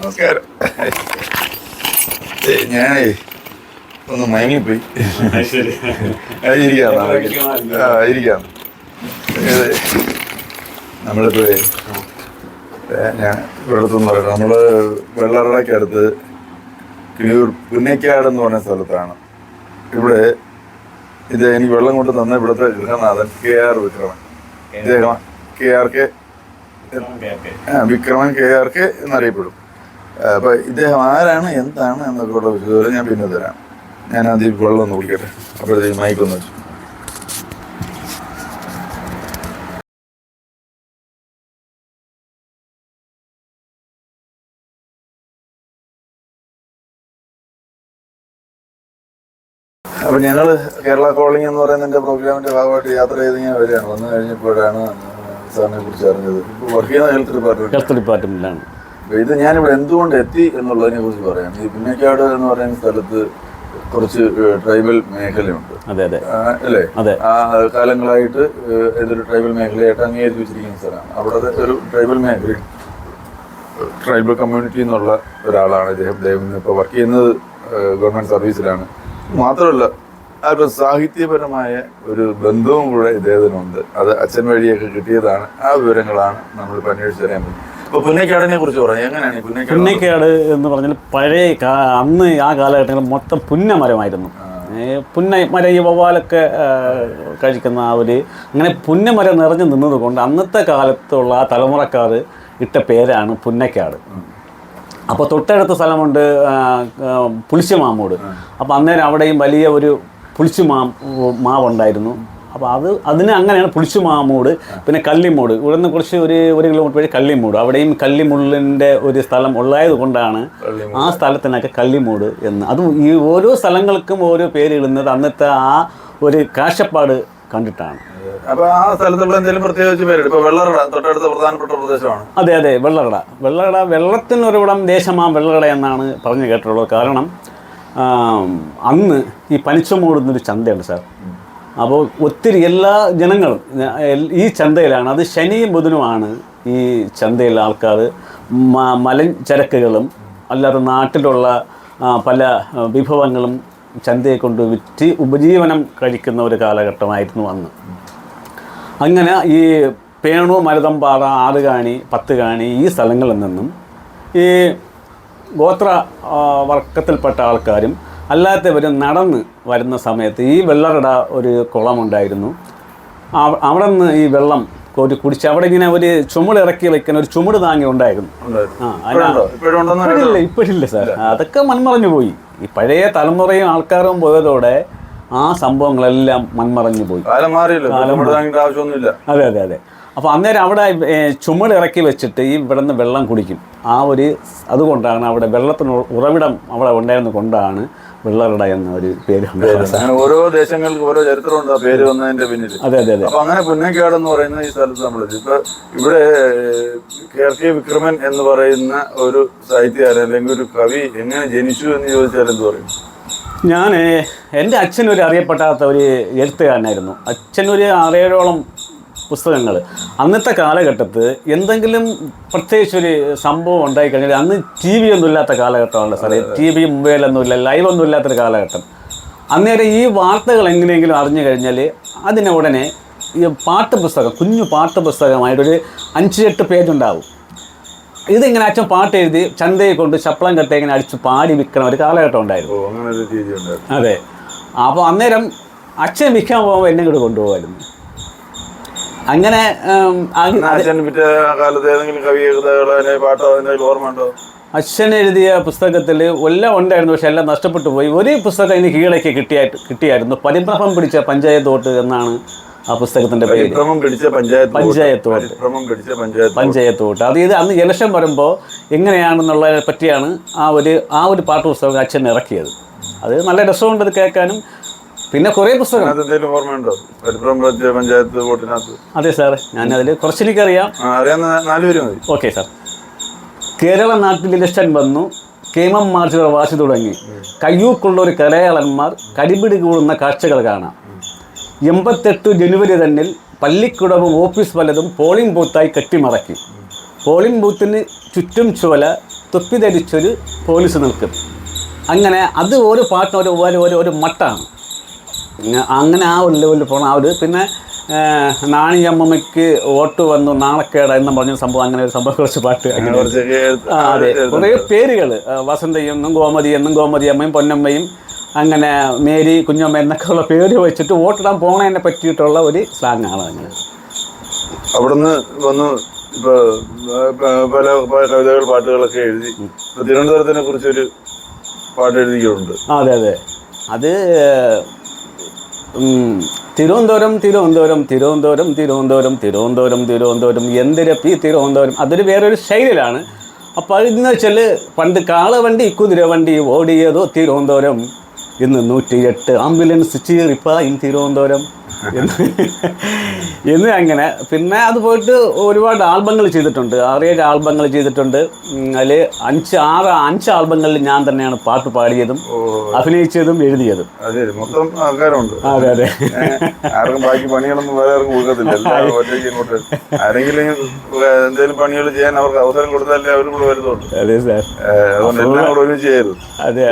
നമസ്കാരം. ഞാനേ ഒന്ന് മയങ്ങിപ്പോയി. ഇരിക്കാം. ആ നമ്മളിപ്പോ ഞാൻ നമ്മൾ വെള്ളറടയ്ക്ക് അടുത്ത് കിഴിയൂർ പുന്നേക്കാട് എന്ന് പറഞ്ഞ സ്ഥലത്താണ്. ഇവിടെ ഇത് എനിക്ക് വെള്ളം കൊണ്ട് തന്ന ഇവിടുത്തെ ഗൃഹനാഥൻ കെ ആർ വിക്രമൻ. ഇദ്ദേഹം K R K Vikraman K R K എന്നറിയപ്പെടും. ആ, അപ്പൊ ഇദ്ദേഹം ആരാണ് എന്താണ് എന്നൊക്കെ ഉള്ള വിശദം ഞാൻ പിന്നെ തരാം. ഞാൻ ആദ്യം വെള്ളം ഒന്ന് കുടിക്കട്ടെ അപ്പോഴത്തേക്ക് മൈക്കൊന്ന് വെച്ചു. അപ്പൊ ഞങ്ങൾ കേരള കോളിംഗ് എന്ന് പറയുന്ന എന്റെ പ്രോഗ്രാമിന്റെ ഭാഗമായിട്ട് യാത്ര ചെയ്ത് ഞാൻ വരികയാണ്. വന്നു കഴിഞ്ഞപ്പോഴാണ് സാറിനെ കുറിച്ച് അറിഞ്ഞത്. ഇപ്പൊ വർക്ക് ചെയ്യുന്ന ഹെൽത്ത് ഡിപ്പാർട്ട്മെന്റ് ഹെൽത്ത് ഡിപ്പാർട്ട്മെന്റിലാണ് ഇത് ഞാനിവിടെ എന്തുകൊണ്ട് എത്തി എന്നുള്ളതിനെ കുറിച്ച് പറയാം. ഈ പുന്നക്കാട് എന്ന് പറയുന്ന സ്ഥലത്ത് കുറച്ച് ട്രൈബൽ മേഖലയുണ്ട്. അതെ അതെ. അല്ലേ? അതെ. ആ കാലങ്ങളായിട്ട് ഏതൊരു ഇതൊരു ട്രൈബൽ മേഖലയായിട്ട് അംഗീകരിച്ചിരിക്കുന്ന വെച്ചിരിക്കുന്ന സ്ഥലമാണ്. അവിടെ ഒരു ട്രൈബൽ മേഖല ട്രൈബൽ കമ്മ്യൂണിറ്റി എന്നുള്ള ഒരാളാണ് ഇദ്ദേഹം. ഇദ്ദേഹം ഇപ്പോൾ വർക്ക് ചെയ്യുന്നത് ഗവൺമെന്റ് സർവീസിലാണ് മാത്രമല്ല അല്പം സാഹിത്യപരമായ ഒരു ബന്ധവും കൂടെ ഇദ്ദേഹത്തിനുണ്ട്. അത് അച്ഛൻ വഴിയൊക്കെ കിട്ടിയതാണ്. ആ വിവരങ്ങളാണ് നമ്മൾ അന്വേഷിച്ചറിയാൻ പറ്റും അപ്പോൾ പുന്നക്കാടിനെ കുറിച്ച് പറയാം. എങ്ങനെയാണ് പുന്നക്കാട് എന്ന് പറഞ്ഞാൽ പഴയ അന്ന് ആ കാലഘട്ടങ്ങളിൽ മൊത്തം പുന്നമരമായിരുന്നു. പുന്നമരം പുന്ന മരം ഈ വവ്വാലൊക്കെ കഴിക്കുന്ന ആ ഒരു അങ്ങനെ പുന്നമരം നിറഞ്ഞു നിന്നത് കൊണ്ട് അന്നത്തെ കാലത്തുള്ള ആ തലമുറക്കാർ ഇട്ട പേരാണ് പുന്നക്കാട്. അപ്പോൾ തൊട്ടടുത്ത സ്ഥലമുണ്ട് പുളിശ്ശമാമൂട്. അപ്പോൾ അന്നേരം അവിടെയും വലിയ ഒരു പുളിശ്ശുമാ മാവുണ്ടായിരുന്നു. അപ്പോൾ അത് അതിന് അങ്ങനെയാണ് പുളിശ്ശുമാമൂട് പിന്നെ കള്ളിമൂട്. ഇവിടുന്ന് കുറച്ച് ഒരു ഒരു കിലോമീറ്റർ വഴി കള്ളിമൂട്. അവിടെയും കള്ളിമുള്ളിന്റെ ഒരു സ്ഥലം ഉള്ളായത് കൊണ്ടാണ് ആ സ്ഥലത്തിനൊക്കെ കള്ളിമൂട് എന്ന്. അതും ഈ ഓരോ സ്ഥലങ്ങൾക്കും ഓരോ പേര് ഇടുന്നത് അന്നത്തെ ആ ഒരു കാഴ്ചപ്പാട് കണ്ടിട്ടാണ്. ആ എന്തെങ്കിലും പ്രത്യേകിച്ച് പേര് വെള്ളറട തൊട്ടടുത്ത പ്രധാനപ്പെട്ട പ്രദേശമാണ്. അതെ അതെ വെള്ളറട. വെള്ളകട വെള്ളത്തിനൊരുവിടം ദേശമാ വെള്ളകട എന്നാണ് പറഞ്ഞു കേട്ടിട്ടുള്ളത്. കാരണം അന്ന് ഈ പനിച്ചമൂടുന്നൊരു ചന്തയാണ് സാർ. അപ്പോൾ ഒത്തിരി എല്ലാ ജനങ്ങളും ഈ ചന്തയിലാണ് അത് ശനിയും ബുധനുമാണ് ഈ ചന്തയിലെ ആൾക്കാർ. മലഞ്ചരക്കുകളും അല്ലാതെ നാട്ടിലുള്ള പല വിഭവങ്ങളും ചന്തയെ കൊണ്ട് വിറ്റ് ഉപജീവനം കഴിക്കുന്ന ഒരു കാലഘട്ടമായിരുന്നു അന്ന്. അങ്ങനെ ഈ പേണു മരുതമ്പാറ ആറുകാണി പത്തുകാണി ഈ സ്ഥലങ്ങളിൽ നിന്നും ഈ ഗോത്ര വർക്കത്തിൽപ്പെട്ട ആൾക്കാരും അല്ലാത്തവരും നടന്ന് വരുന്ന സമയത്ത് ഈ വെള്ളറട ഒരു കുളമുണ്ടായിരുന്നു. അവ- അവിടെ നിന്ന് ഈ വെള്ളം ഒരു കുടിച്ച് അവിടെ ഇങ്ങനെ ഒരു ചുമട് ഇറക്കി വെക്കുന്ന ഒരു ചുമട് താങ്ങി ഉണ്ടായിരുന്നു. ഇപ്പോഴില്ല ഇപ്പോഴില്ല സാർ അതൊക്കെ മൺമറഞ്ഞു പോയി. ഈ പഴയ തലമുറയും ആൾക്കാരും പോയതോടെ ആ സംഭവങ്ങളെല്ലാം മൺമറഞ്ഞു പോയി. കാലം മാറിയല്ലോ. അതെ അതെ അതെ. അപ്പോൾ അന്നേരം അവിടെ ചുമട് ഇറക്കി വെച്ചിട്ട് ഈ ഇവിടുന്ന് വെള്ളം കുടിക്കും. ആ ഒരു അതുകൊണ്ടാണ് അവിടെ വെള്ളത്തിന് ഉറവിടം അവിടെ ഉണ്ടായിരുന്നത് കൊണ്ടാണ് വെള്ളറട എന്ന ഒരു പേര് അങ്ങനെ ഓരോ ദേശങ്ങൾക്ക് ഓരോ ചരിത്രമുണ്ട് ആ പേര് വന്നതിന്റെ പിന്നിൽ അതെ അതെ അതെ. അപ്പൊ അങ്ങനെ പുന്നക്കാട് എന്ന് പറയുന്ന ഈ സ്ഥലത്ത് നമ്മൾ ഇപ്പൊ ഇവിടെ കെ കെ വിക്രമൻ എന്ന് പറയുന്ന ഒരു സാഹിത്യകാരൻ അല്ലെങ്കിൽ ഒരു കവി എങ്ങനെ ജനിച്ചു എന്ന് ചോദിച്ചാൽ എന്ത് പറയും? ഞാൻ എന്റെ അച്ഛൻ ഒരു അറിയപ്പെടാത്ത ഒരു എഴുത്തുകാരനായിരുന്നു. അച്ഛനൊരു ആറേഴോളം പുസ്തകങ്ങൾ. അന്നത്തെ കാലഘട്ടത്ത് എന്തെങ്കിലും പ്രത്യേകിച്ച് ഒരു സംഭവം ഉണ്ടായി കഴിഞ്ഞാൽ അന്ന് ടി വി ഒന്നും ഇല്ലാത്ത കാലഘട്ടമാണ് സാറേ. ടി വി മൊബൈലൊന്നും ഇല്ല ലൈവ് ഒന്നും ഇല്ലാത്തൊരു കാലഘട്ടം. അന്നേരം ഈ വാർത്തകൾ എങ്ങനെയെങ്കിലും അറിഞ്ഞു കഴിഞ്ഞാൽ അതിനെ ഉടനെ ഈ പാട്ട് പുസ്തകം കുഞ്ഞു പാട്ട് പുസ്തകമായിട്ടൊരു അഞ്ച് എട്ട് പേജ് ഉണ്ടാവും. ഇതിങ്ങനെ അച്ഛൻ പാട്ട് എഴുതി ചന്തയെ കൊണ്ട് ശപ്പളം കെട്ടി ഇങ്ങനെ അടിച്ച് പാടി വിൽക്കണ ഒരു കാലഘട്ടം ഉണ്ടായിരുന്നു. അതെ. അപ്പോൾ അന്നേരം അച്ഛൻ വിൽക്കാൻ പോകുമ്പോൾ എന്നെ കൂടെ കൊണ്ടുപോകായിരുന്നു അങ്ങനെ അച്ഛൻ പിറ്റേ കാലത്ത് ഏതെങ്കിലും കവി കവിതകളോ പാട്ടോ ഓർമ്മ ഉണ്ടോ? അച്ഛൻ എഴുതിയ പുസ്തകത്തിൽ എല്ലാം ഉണ്ടായിരുന്നു പക്ഷെ എല്ലാം നഷ്ടപ്പെട്ടു പോയി. ഒരു പുസ്തകം എനിക്ക് കീഴടക്കി കിട്ടിയായിട്ട് കിട്ടിയായിരുന്നു. പരിഭ്രമം പിടിച്ച പഞ്ചായത്ത് തോട്ട് എന്നാണ് ആ പുസ്തകത്തിന്റെ പേര്. പഞ്ചായത്ത് തോട്ട് പഞ്ചായത്ത് തോട്ട് അത് ഇത് അന്ന് ഇലക്ഷൻ വരുമ്പോൾ എങ്ങനെയാണെന്നുള്ളതിനെ പറ്റിയാണ് ആ ഒരു ആ ഒരു പാട്ട് പുസ്തകം അച്ഛൻ ഇറക്കിയത്. അത് നല്ല രസമുണ്ട് അത് കേൾക്കാനും. പിന്നെ കുറെ പുസ്തകം. എന്തെങ്കിലും ഓർമ്മയുണ്ടോ? പിടിച്ച പഞ്ചായത്ത് വോട്ടിനകത്ത്? അതെ സാർ ഞാൻ കുറച്ചെനിക്കറിയാം ആ, അറിയാവുന്ന നാലുപേര് മതി. Okay sir. കേരള നാട്ടിൽ ഇലക്ഷൻ വന്നു കേമം മാർച്ചുകൾ വാശി തുടങ്ങി. കയ്യൂക്കുള്ള ഒരു കലയാളന്മാർ കടിപിടി കൂടുന്ന കാഴ്ചകൾ കാണാം. എൺപത്തെട്ട് ജനുവരി തന്നിൽ പള്ളിക്കുടവും ഓഫീസ് വലതും പോളിംഗ് ബൂത്തായി കെട്ടിമറക്കി. പോളിംഗ് ബൂത്തിന് ചുറ്റും ചുവല തൊപ്പി ധരിച്ചൊരു പോലീസ് നിൽക്കും. അങ്ങനെ അത് ഒരു ഒരു ഒരു ഒരു മട്ടാണ്. ഇങ്ങ- അങ്ങനെ ആ ഒരു ലെവലിൽ പോകണം ആ ഒരു പിന്നെ നാണിയമ്മയ്ക്ക് വോട്ട് വന്നു നാണക്കേട എന്ന് പറഞ്ഞ സംഭവം അങ്ങനെ ഒരു സംഭവം കുറച്ച് പാട്ട് അങ്ങനെ അതെ. കുറേ പേരുകൾ വസന്തയെന്നും ഗോമതി എന്നും ഗോമതി അമ്മയും പൊന്നമ്മയും അങ്ങനെ മേരി കുഞ്ഞമ്മ എന്നൊക്കെ ഉള്ള പേര് വെച്ചിട്ട് വോട്ടിടാൻ പോണതിനെ പറ്റിയിട്ടുള്ള ഒരു സ്ലാങ്ങാണ് അങ്ങനെ അവിടുന്ന് വന്ന് പല കവിതകൾ പാട്ടുകളൊക്കെ എഴുതി തിരുവനന്തപുരത്തിനെ കുറിച്ചൊരു പാട്ട് എഴുതിയിട്ടുണ്ട്. അതെ അതെ. അത് തിരുവനന്തപുരം തിരുവനന്തപുരം തിരുവനന്തപുരം തിരുവനന്തപുരം തിരുവനന്തപുരം തിരുവനന്തപുരം എന്തിരപ്പി തിരുവനന്തപുരം. അതൊരു വേറൊരു ശൈലിയിലാണ്. അപ്പോൾ അതെന്ന് വെച്ചാൽ പണ്ട് കാളവണ്ടി കുതിരവണ്ടി ഓടിയതോ തിരുവനന്തപുരം. ഇന്ന് നൂറ്റിയെട്ട് ആംബുലൻസ് ചീറിപ്പായും തിരുവനന്തപുരം. എന്ന്. അങ്ങനെ. പിന്നെ അത് പോയിട്ട് ഒരുപാട് ആൽബങ്ങൾ ചെയ്തിട്ടുണ്ട്. ആറേഴ് ആൽബങ്ങൾ ചെയ്തിട്ടുണ്ട്. അതിൽ അഞ്ച് ആറ് അഞ്ച് ആൽബങ്ങളിൽ ഞാൻ തന്നെയാണ് പാട്ട് പാടിയതും അഭിനയിച്ചതും എഴുതിയതും. അതെ മൊത്തം ആൾക്കാരുണ്ട്. അതെ അതെ. ആർക്കും ബാക്കി പണികളൊന്നും വേറെ ആർക്കും കൊടുക്കത്തില്ല. ആരെങ്കിലും എന്തെങ്കിലും പണികൾ ചെയ്യാൻ അവർക്ക് അവസരം കൊടുത്താലേ അവരും കൂടെ വരുന്നുള്ളൂ. അതെ സാർ. ഒരുമിച്ച് ചെയ്യരുത് അതെ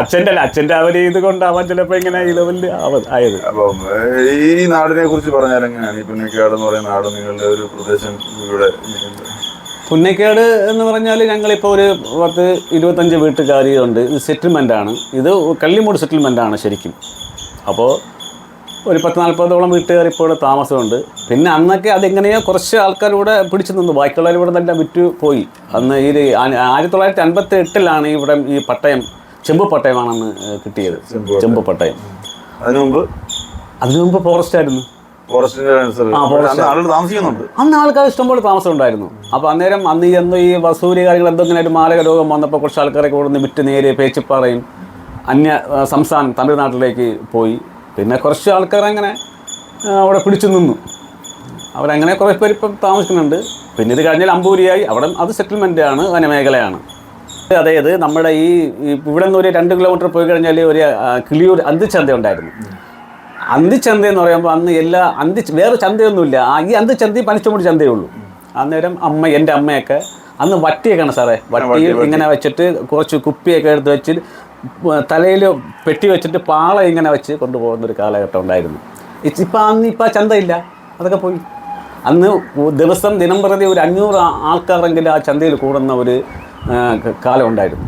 അച്ഛന്റെ അച്ഛന്റെ അവർ ഇത് കൊണ്ടാവാൻ ചിലപ്പോൾ ഇങ്ങനെ ഈ ലെവലിൽ ആയത്. അപ്പം ഈ നാടിനെ കുറിച്ച് പറഞ്ഞാൽ എങ്ങനെയാണ്? ഈ പുന്നക്കാട് എന്ന് പറയുന്ന നാട് നിങ്ങളുടെ ഒരു പ്രദേശം ഇവിടെ പുന്നക്കേട് എന്ന് പറഞ്ഞാൽ ഞങ്ങളിപ്പോൾ ഒരു പത്ത് ഇരുപത്തഞ്ച് വീട്ടുകാരിയുണ്ട്. ഇത് സെറ്റിൽമെന്റ് ആണ്. ഇത് കള്ളിമൂട് സെറ്റിൽമെന്റ് ആണ് ശരിക്കും. അപ്പോൾ ഒരു പത്ത് നാൽപ്പതോളം വീട്ടുകാർ ഇപ്പോൾ ഇവിടെ താമസമുണ്ട്. പിന്നെ അന്നൊക്കെ അതെങ്ങനെയോ കുറച്ച് ആൾക്കാർ ഇവിടെ പിടിച്ചു നിന്നു. ബാക്കിയുള്ളവർ ഇവിടെ തന്നെ വിറ്റു പോയി. അന്ന് ഈ ആയിരത്തി തൊള്ളായിരത്തി അൻപത്തി എട്ടിലാണ് ഇവിടെ ഈ പട്ടയം ചെമ്പ് പട്ടയമാണെന്ന് കിട്ടിയത്. ചെമ്പ് പട്ടയം. അതിനു മുമ്പ് അതിനു മുമ്പ് ഫോറസ്റ്റ് ആയിരുന്നു. അന്ന് ആൾക്കാർ ഇഷ്ടംപോലെ താമസം ഉണ്ടായിരുന്നു അപ്പൊ അന്നേരം അന്ന് ഈ എന്തോ ഈ വസൂരി കാര്യങ്ങൾ എന്തെങ്കിലും ഒരു മാരക രോഗം വന്നപ്പോൾ കുറച്ച് ആൾക്കാരെ കൂടെ നിന്ന് വിറ്റ് നേരെ പേച്ചിപ്പാറയും അന്യ സംസ്ഥാനം തമിഴ്നാട്ടിലേക്ക് പോയി. പിന്നെ കുറച്ച് ആൾക്കാർ അങ്ങനെ അവിടെ പിടിച്ചു നിന്നു. അവരങ്ങനെ കുറേ പേര് ഇപ്പം താമസിക്കുന്നുണ്ട്. പിന്നെ ഇത് കഴിഞ്ഞാൽ അമ്പൂരിയായി. അവിടെ അത് സെറ്റിൽമെന്റ് ആണ് വനമേഖലയാണ്. അതായത് നമ്മുടെ ഈ ഇവിടെ നിന്ന് ഒരു രണ്ട് കിലോമീറ്റർ പോയി കഴിഞ്ഞാൽ ഒരു കിളിയൂർ അന്തിച്ചന്ത ഉണ്ടായിരുന്നു അന്തിച്ചന്ത എന്ന് പറയുമ്പോൾ അന്ന് എല്ലാ അന്തി വേറെ ചന്തയൊന്നുമില്ല. ഈ അന്തിച്ചന്തയും പനിച്ചുമൂടി ചന്തയേ ഉള്ളൂ. അന്നേരം അമ്മ എന്റെ അമ്മയൊക്കെ അന്ന് വട്ടിയൊക്കെയാണ് സാറേ. വട്ടി ഇങ്ങനെ വെച്ചിട്ട് കുറച്ച് കുപ്പിയൊക്കെ എടുത്ത് വെച്ച് തലയിൽ പെട്ടി വെച്ചിട്ട് പാള ഇങ്ങനെ വെച്ച് കൊണ്ടുപോകുന്ന ഒരു കാലഘട്ടം ഉണ്ടായിരുന്നു. ഇപ്പം അന്ന് ഇപ്പം ചന്തയില്ല. അതൊക്കെ പോയി. അന്ന് ദിവസം ദിനം പ്രതി ഒരു അഞ്ഞൂറ് ആൾക്കാരെങ്കിലും ആ ചന്തയിൽ കൂടുന്ന ഒരു കാലം ഉണ്ടായിരുന്നു.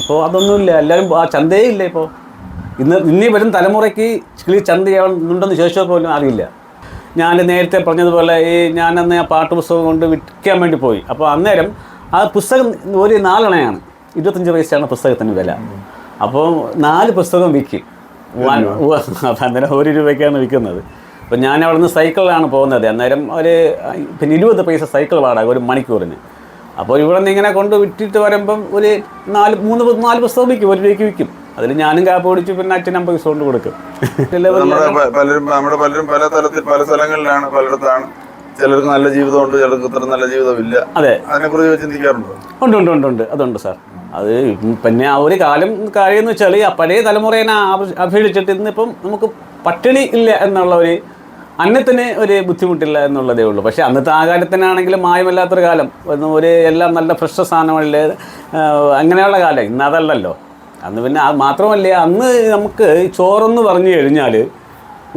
ഇപ്പോൾ അതൊന്നുമില്ല. എല്ലാവരും ആ ചന്തയേ ഇല്ല ഇപ്പോൾ ഇന്ന് ഇനി വരും തലമുറയ്ക്ക് കിളി ചന്ത ചെയ്യാനുണ്ടെന്ന് ചോദിച്ചാൽ പോലും അറിയില്ല. ഞാൻ നേരത്തെ പറഞ്ഞതുപോലെ ഈ ഞാനന്ന് ആ പാട്ട് പുസ്തകം കൊണ്ട് വിൽക്കാൻ വേണ്ടി പോയി. അപ്പോൾ അന്നേരം ആ പുസ്തകം ഒരു നാലണയാണ് ഇരുപത്തഞ്ച് പൈസയാണ് പുസ്തകത്തിന് വില. അപ്പോൾ നാല് പുസ്തകം വിൽക്കും. അപ്പം അന്നേരം ഒരു രൂപയ്ക്കാണ് വിൽക്കുന്നത്. അപ്പോൾ ഞാൻ അവിടെ നിന്ന് സൈക്കിളിലാണ് പോകുന്നത്. അന്നേരം ഒരു പിന്നെ ഇരുപത് പൈസ സൈക്കിൾ വാടക ഒരു മണിക്കൂറിന്. അപ്പോൾ ഇവിടെ നിന്ന് ഇങ്ങനെ കൊണ്ട് വിറ്റിട്ട് വരുമ്പം ഒരു നാല് മൂന്ന് നാല് പുസ്തകം വിൽക്കും. ഒരു രൂപയ്ക്ക് വിൽക്കും. അതിൽ ഞാനും കാപ്പ് പിടിച്ച് പിന്നെ അച്ഛൻ അമ്പത് കൊണ്ട് കൊടുക്കും. നമ്മുടെ പലരും നമ്മുടെ പലരും പല തലത്തിൽ പല സ്ഥലങ്ങളിലാണ് പലയിടത്താണ്. ചിലർക്ക് നല്ല ജീവിതമുണ്ട് ചിലർക്ക് ഇത്ര നല്ല ജീവിതമില്ല. അതെ. അതിനെക്കുറിച്ച് ചിന്തിക്കാറുണ്ടോ? ഉണ്ട് ഉണ്ട് ഉണ്ട് ഉണ്ട്. അതുണ്ട് സാർ. അത് പിന്നെ ആ ഒരു കാലം കാര്യം എന്ന് വെച്ചാൽ പഴയ തലമുറേനെ അപ- ഇന്നിപ്പം നമുക്ക് പട്ടിണി ഇല്ല എന്നുള്ള ഒരു അന്നത്തിന് ഒരു ബുദ്ധിമുട്ടില്ല എന്നുള്ളതേ ഉള്ളൂ. പക്ഷേ അന്നത്തെ ആ കാലത്തിനാണെങ്കിലും മായമല്ലാത്തൊരു കാലം. ഒരു എല്ലാം നല്ല ഫ്രഷ് സാധനങ്ങളിൽ അങ്ങനെയുള്ള കാലം. ഇന്ന് അതല്ലല്ലോ. അന്ന് പിന്നെ അത് മാത്രമല്ല അന്ന് നമുക്ക് ചോറെന്ന് പറഞ്ഞു കഴിഞ്ഞാൽ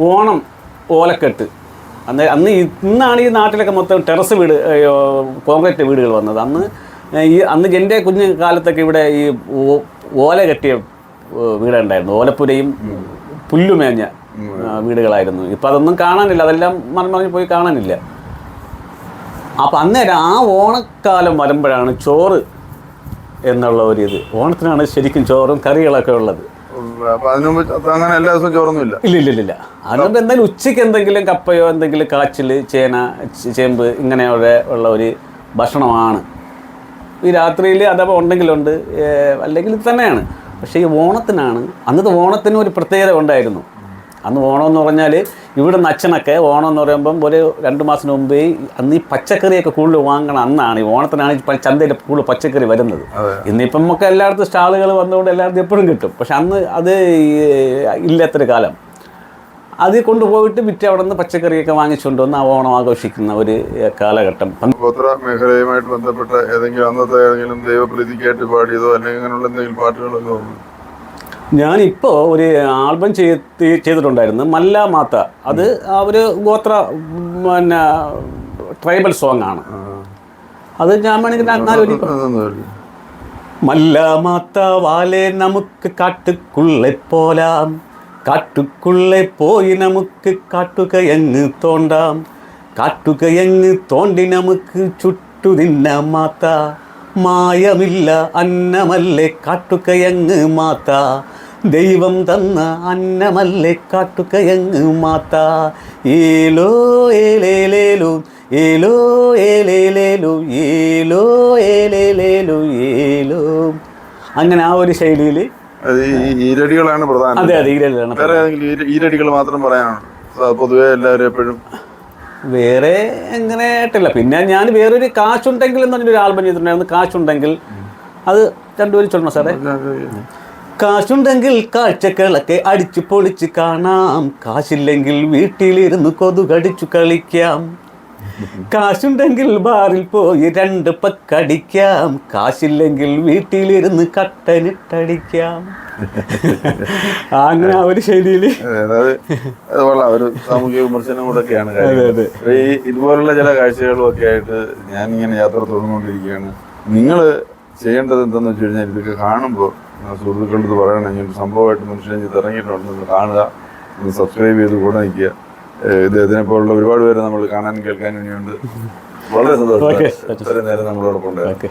ഓണം ഓലക്കെട്ട്. അന്ന് അന്ന് ഇന്നാണ് ഈ നാട്ടിലൊക്കെ മൊത്തം ടെറസ് വീട് കോൺക്രീറ്റ് വീടുകൾ വന്നത്. അന്ന് ഈ അന്ന് എന്റെ കുഞ്ഞു കാലത്തൊക്കെ ഇവിടെ ഈ ഓല കെട്ടിയ വീടുണ്ടായിരുന്നു ഓലപ്പുരയും പുല്ലുമേഞ്ഞ വീടുകളായിരുന്നു. ഇപ്പം അതൊന്നും കാണാനില്ല. അതെല്ലാം മറിഞ്ഞ് പോയി കാണാനില്ല. അപ്പം അന്നേരം ആ ഓണക്കാലം വരുമ്പോഴാണ് ചോറ് എന്നുള്ള ഒരു ഇത്. ഓണത്തിനാണ് ശരിക്കും ചോറും കറികളൊക്കെ ഉള്ളത്. അങ്ങനെ എല്ലാ ദിവസവും ചോറൊന്നുമില്ല? ഇല്ല ഇല്ല ഇല്ല ഇല്ല. അതുകൊണ്ട് എന്തായാലും ഉച്ചയ്ക്ക് എന്തെങ്കിലും കപ്പയോ എന്തെങ്കിലും കാച്ചിൽ ചേന ചേമ്പ് ഇങ്ങനെയുള്ള ഉള്ള ഒരു ഭക്ഷണമാണ്. ഈ രാത്രിയിൽ അഥവാ ഉണ്ടെങ്കിലുണ്ട് അല്ലെങ്കിൽ ഇത് തന്നെയാണ്. പക്ഷേ ഈ ഓണത്തിനാണ് അന്നത്തെ ഓണത്തിന് ഒരു പ്രത്യേകത ഉണ്ടായിരുന്നു. അന്ന് ഓണം എന്ന് പറഞ്ഞാൽ ഇവിടെ അച്ഛനൊക്കെ ഓണം എന്ന് പറയുമ്പം ഒരു രണ്ട് മാസം മുമ്പേ അന്ന് ഈ പച്ചക്കറിയൊക്കെ കൂടുതൽ വാങ്ങണം അന്നാണ് ഈ ഓണത്തിനാണ് ചന്തയിൽ കൂടുതൽ പച്ചക്കറി വരുന്നത്. ഇന്നിപ്പം നമുക്ക് എല്ലായിടത്തും സ്റ്റാളുകൾ വന്നുകൊണ്ട് എല്ലായിടത്തും എപ്പോഴും കിട്ടും. പക്ഷെ അന്ന് അത് ഇല്ലാത്തൊരു കാലം. അത് കൊണ്ടുപോയിട്ട് വിറ്റ് അവിടെ നിന്ന് പച്ചക്കറിയൊക്കെ വാങ്ങിച്ചുകൊണ്ട് വന്ന് ആ ഓണം ആഘോഷിക്കുന്ന ഒരു കാലഘട്ടം. ഗോത്ര മേഖലയുമായിട്ട് ബന്ധപ്പെട്ട ഏതെങ്കിലും അന്നത്തെ ഏതെങ്കിലും ദൈവപ്രീതിക്കായിട്ട് പാടിയതോ അല്ലെങ്കിൽ അങ്ങനെയുള്ള എന്തെങ്കിലും പാട്ടുകളൊക്കെ ഞാനിപ്പോൾ ഒരു ആൽബം ചെയ്ത് ചെയ്തിട്ടുണ്ടായിരുന്നു മല്ല മാത്ത. അത് ആ ഒരു ഗോത്ര പിന്നെ ട്രൈബൽ സോങ് ആണ്. അത് ഞാൻ വേണമെങ്കിൽ മല്ല മാത്ത വാലെ നമുക്ക് കാട്ടുക്കുള്ളെ പോലാം. കാട്ടുക്കുള്ളെ പോയി നമുക്ക് കാട്ടുകയങ്ങ് തോണ്ടാം. കാട്ടുകയങ്ങ് തോണ്ടി നമുക്ക് ചുട്ടു തിന്ന മാത്ത. മായമില്ല അന്നമല്ലേ കാട്ടുകയങ്ങ് മാത്ത. ദൈവം തന്ന അന്നമല്ലേ കാട്ടുകയങ്ങ് മാത്ത ഏലോ ഏലേലേലു ഏലോ ഏലേലേലു ഏലോ ഏലേലേലു ഏലോ. അങ്ങനെ ആ ഒരു ശൈലിയിൽ ഈരടികളാണ് പ്രധാനം. അതെ അതെ ഈരടികളാണ് വേറെ ഏതെങ്കിലും ഈരടികൾ മാത്രം പറയാനാണ് പൊതുവെ എല്ലാവരും എപ്പോഴും വേറെ എങ്ങനെ ആയിട്ടില്ല. പിന്നെ ഞാൻ വേറൊരു കാശുണ്ടെങ്കിൽ എന്ന് പറഞ്ഞൊരു ആൽബം ചെയ്തിട്ടുണ്ടായിരുന്നു. കാശുണ്ടെങ്കിൽ അത് രണ്ടുപേരും ചൊല്ലണം സാറേ. കാശുണ്ടെങ്കിൽ കാഴ്ചകളൊക്കെ അടിച്ചു പൊളിച്ച് കാണാം. കാശില്ലെങ്കിൽ വീട്ടിലിരുന്ന് കൊതുകടിച്ചു കളിക്കാം. കാശുണ്ടെങ്കിൽ ബാറിൽ പോയി രണ്ട് പക്കടിക്കാം. കാശില്ലെങ്കിൽ വീട്ടിലിരുന്ന് കട്ടനിട്ടടിക്കാം. അങ്ങനെ ആ ഒരു ശൈലിയിൽ ഒരു സാമൂഹിക വിമർശനം കൂടെ ഒക്കെയാണ് അതെ, അതെ. ഈ ഇതുപോലുള്ള ചില കാഴ്ചകളും ഒക്കെ ആയിട്ട് ഞാൻ ഇങ്ങനെ യാത്ര തുടർന്നുകൊണ്ടിരിക്കുകയാണ്. നിങ്ങൾ ചെയ്യേണ്ടത് എന്തെന്ന് വെച്ച് കഴിഞ്ഞാൽ ഇതൊക്കെ കാണുമ്പോൾ സുഹൃത്തുക്കളുടെ ഇത് പറയണം. ഇങ്ങനെ ഒരു സംഭവമായിട്ട് മനുഷ്യൻ ഇത് ഇറങ്ങിയിട്ടുണ്ട് നിങ്ങൾ കാണുക ഒന്ന് സബ്സ്ക്രൈബ് ചെയ്ത് കൂടെ നിൽക്കുക. ഇദ്ദേഹത്തിനെ പോലുള്ള ഒരുപാട് പേര് നമ്മൾ കാണാനും കേൾക്കാനും ഇനിയുണ്ട്. വളരെ. സന്തോഷം. ഇത്രയും നേരം നമ്മളോടൊപ്പം ഉണ്ടായിരുന്നു.